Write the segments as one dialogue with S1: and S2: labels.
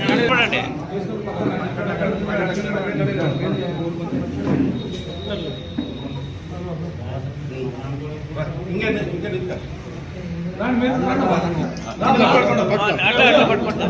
S1: నిలబడండి ఇంకే ఇంకే నిలుతా ನಾನು ಮೇಲೆ ನಾನು ನಾನು ಪಡ್ಕೊಂಡ ಪಡ್ಕೊಂಡ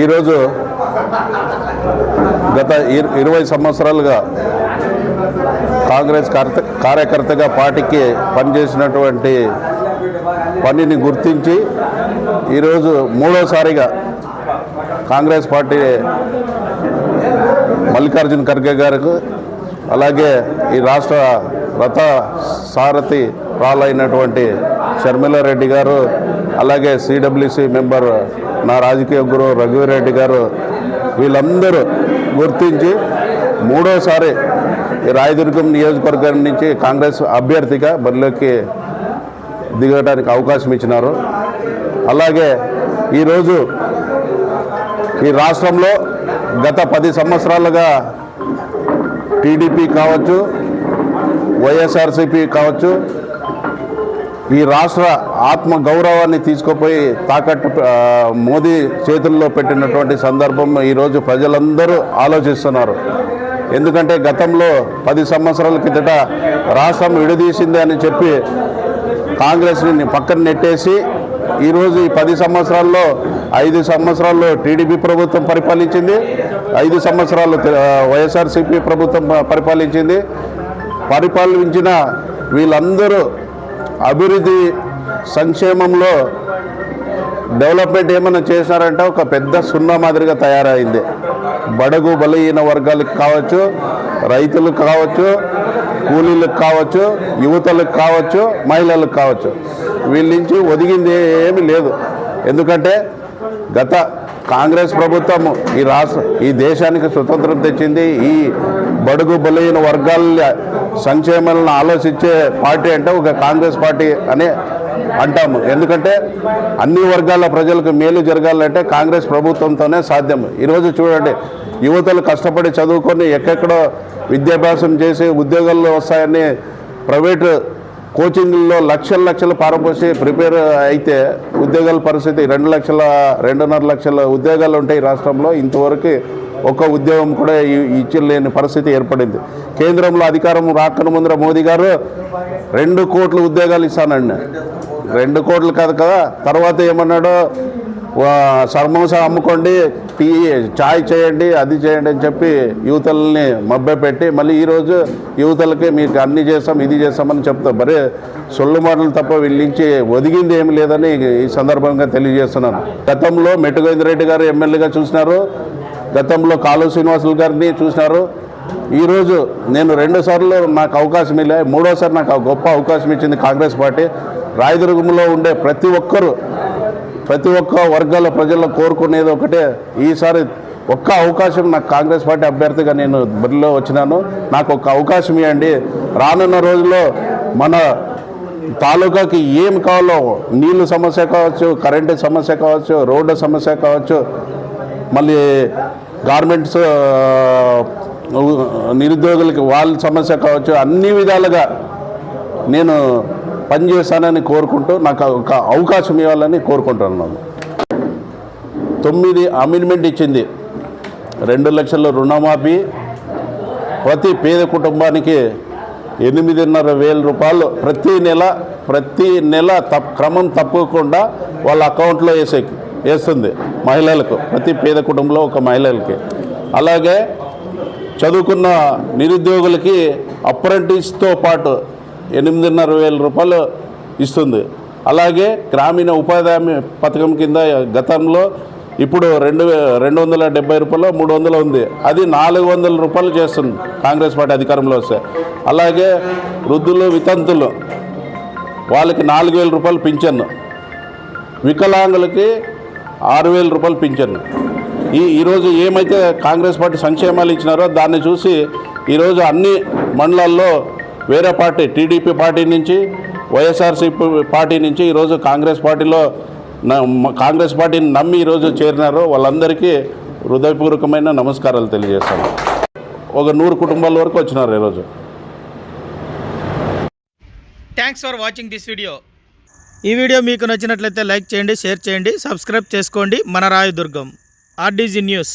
S1: ఈరోజు గత ఇరవై సంవత్సరాలుగా కాంగ్రెస్ కార్త- కార్యకర్తగా పార్టీకి పనిచేసినటువంటి పనిని గుర్తించి ఈరోజు మూడోసారిగా కాంగ్రెస్ పార్టీ మల్లికార్జున ఖర్గే గారికి అలాగే ఈ రాష్ట్ర రథ సారథి రాలైనటువంటి షర్మిలారెడ్డి గారు అలాగే సిడబ్ల్యూసి మెంబర్ నా రాజకీయ గురువు రఘువీరెడ్డి గారు వీళ్ళందరూ గుర్తించి మూడోసారి ఈ రాయదుర్గం నియోజకవర్గం నుంచి కాంగ్రెస్ అభ్యర్థిగా బరిలోకి దిగడానికి అవకాశం ఇచ్చినారు. అలాగే ఈరోజు ఈ రాష్ట్రంలో గత పది సంవత్సరాలుగా టీడీపీ కావచ్చు వైఎస్ఆర్సీపీ కావచ్చు ఈ రాష్ట్ర ఆత్మ గౌరవాన్ని తీసుకుపోయి తాకట్టు మోదీ చేతుల్లో పెట్టినటువంటి సందర్భం ఈరోజు ప్రజలందరూ ఆలోచిస్తున్నారు. ఎందుకంటే గతంలో పది సంవత్సరాల కిందట రాష్ట్రం విడదీసింది అని చెప్పి కాంగ్రెస్ని పక్కన నెట్టేసి ఈరోజు ఈ పది సంవత్సరాల్లో ఐదు సంవత్సరాల్లో టీడీపీ ప్రభుత్వం పరిపాలించింది ఐదు సంవత్సరాలు వైఎస్ఆర్సీపీ ప్రభుత్వం ప- పరిపాలించింది. పరిపాలించిన వీళ్ళందరూ అభివృద్ధి సంక్షేమంలో డెవలప్మెంట్ ఏమైనా చేశారంటే ఒక పెద్ద సున్నా మాదిరిగా తయారైంది. బడుగు బలహీన వర్గాలకు కావచ్చు రైతులకు కావచ్చు కూలీలకు కావచ్చు యువతలకు కావచ్చు మహిళలకు కావచ్చు. వీళ్ళ నుంచి ఒదిగింది ఏమి లేదు. ఎందుకంటే గత కాంగ్రెస్ ప్రభుత్వం ఈ రాష్ట్ర ఈ దేశానికి స్వతంత్రం తెచ్చింది ఈ బడుగు బలైన వర్గాల సంక్షేమాలను ఆలోచించే పార్టీ అంటే ఒక కాంగ్రెస్ పార్టీ అనే అంటాము. ఎందుకంటే అన్ని వర్గాల ప్రజలకు మేలు జరగాలంటే కాంగ్రెస్ ప్రభుత్వంతోనే సాధ్యం ఈరోజు చూడండి యువతలు కష్టపడి చదువుకొని ఎక్కడెక్కడో విద్యాభ్యాసం చేసి ఉద్యోగాలు వస్తాయని ప్రైవేటు కోచింగ్లో లక్షల లక్షలు పారపోసి ప్రిపేర్ అయితే ఉద్యోగాల పరిస్థితి రెండు లక్షల రెండున్నర లక్షల ఉద్యోగాలు ఉంటాయి రాష్ట్రంలో. ఇంతవరకు ఒక్క ఉద్యోగం కూడా ఇచ్చలేని పరిస్థితి ఏర్పడింది. కేంద్రంలో అధికారం రాకను ముందర మోదీ గారు రెండు కోట్ల ఉద్యోగాలు ఇస్తానండి రెండు కోట్లు కాదు కదా తర్వాత ఏమన్నాడు సమోసా అమ్ముకోండి టీ చాయ్ చేయండి అది చేయండి అని చెప్పి యువతల్ని మభ్యపెట్టి మళ్ళీ ఈరోజు యువతలకి మీకు అన్ని చేస్తాం ఇది చేస్తామని చెప్తాం. మరే సొల్లు మాటలు తప్ప వీళ్ళించి ఒదిగింది ఏమి లేదని ఈ సందర్భంగా తెలియజేస్తున్నాను. గతంలో మెట్టుగోవిందరెడ్డి గారు ఎమ్మెల్యేగా చూసినారు. గతంలో కాలు శ్రీనివాసులు గారిని చూసినారు. ఈరోజు నేను రెండు సార్లు నాకు అవకాశం ఇలా మూడోసారి నాకు ఆ గొప్ప అవకాశం ఇచ్చింది కాంగ్రెస్ పార్టీ. రాయదుర్గంలో ఉండే ప్రతి ఒక్కరూ ప్రతి ఒక్క వర్గాల ప్రజల్లో కోరుకునేది ఒకటే. ఈసారి ఒక్క అవకాశం నాకు కాంగ్రెస్ పార్టీ అభ్యర్థిగా నేను బరిలో వచ్చినాను. నాకు ఒక అవకాశం ఇవ్వండి. రానున్న రోజుల్లో మన తాలూకాకి ఏం కావాలో నీళ్ళు సమస్య కావచ్చు కరెంటు సమస్య కావచ్చు రోడ్డు సమస్య కావచ్చు మళ్ళీ గార్మెంట్స్ నిరుద్యోగులకి వాళ్ళ సమస్య కావచ్చు అన్ని విధాలుగా నేను పనిచేశానని కోరుకుంటూ నాకు ఒక అవకాశం ఇవ్వాలని కోరుకుంటున్నాను తొమ్మిది అమెండ్మెంట్ ఇచ్చింది. రెండు లక్షల రుణమాఫీ. ప్రతి పేద కుటుంబానికి ఎనిమిదిన్నర వేల రూపాయలు ప్రతి నెల ప్రతి నెల తప్ క్రమం తప్పకుండా వాళ్ళ అకౌంట్లో వేసే వేస్తుంది మహిళలకు. ప్రతి పేద కుటుంబంలో ఒక మహిళలకి. అలాగే చదువుకున్న నిరుద్యోగులకి అప్రెంటిస్తో పాటు ఎనిమిదిన్నర వేల రూపాయలు ఇస్తుంది. అలాగే గ్రామీణ ఉపాధి హామీ పథకం కింద గతంలో ఇప్పుడు రెండు రెండు వందల డెబ్బై రూపాయలు మూడు వందలు ఉంది. అది నాలుగు వందల రూపాయలు చేస్తుంది కాంగ్రెస్ పార్టీ అధికారంలో వస్తే. అలాగే వృద్ధులు వితంతులు వాళ్ళకి నాలుగు వేల రూపాయలు పింఛన్. వికలాంగులకి ఆరు వేల రూపాయలు పింఛన్. ఈ ఈరోజు ఏమైతే కాంగ్రెస్ పార్టీ సంక్షేమాలు ఇచ్చినారో దాన్ని చూసి ఈరోజు అన్ని మండలాల్లో వేరే పార్టీ టీడీపీ పార్టీ నుంచి వైఎస్ఆర్సీపీ పార్టీ నుంచి ఈరోజు కాంగ్రెస్ పార్టీలో కాంగ్రెస్ పార్టీని నమ్మి ఈరోజు చేరినారో వాళ్ళందరికీ హృదయపూర్వకమైన నమస్కారాలు తెలియజేస్తాను. ఒక నూరు కుటుంబాల వరకు వచ్చినారు ఈరోజు.
S2: Thanks for watching this video ఈ వీడియో మీకు నచ్చినట్లయితే లైక్ చేయండి షేర్ చేయండి సబ్స్క్రైబ్ చేసుకోండి. మన రాయదుర్గం ఆర్డీజీ న్యూస్.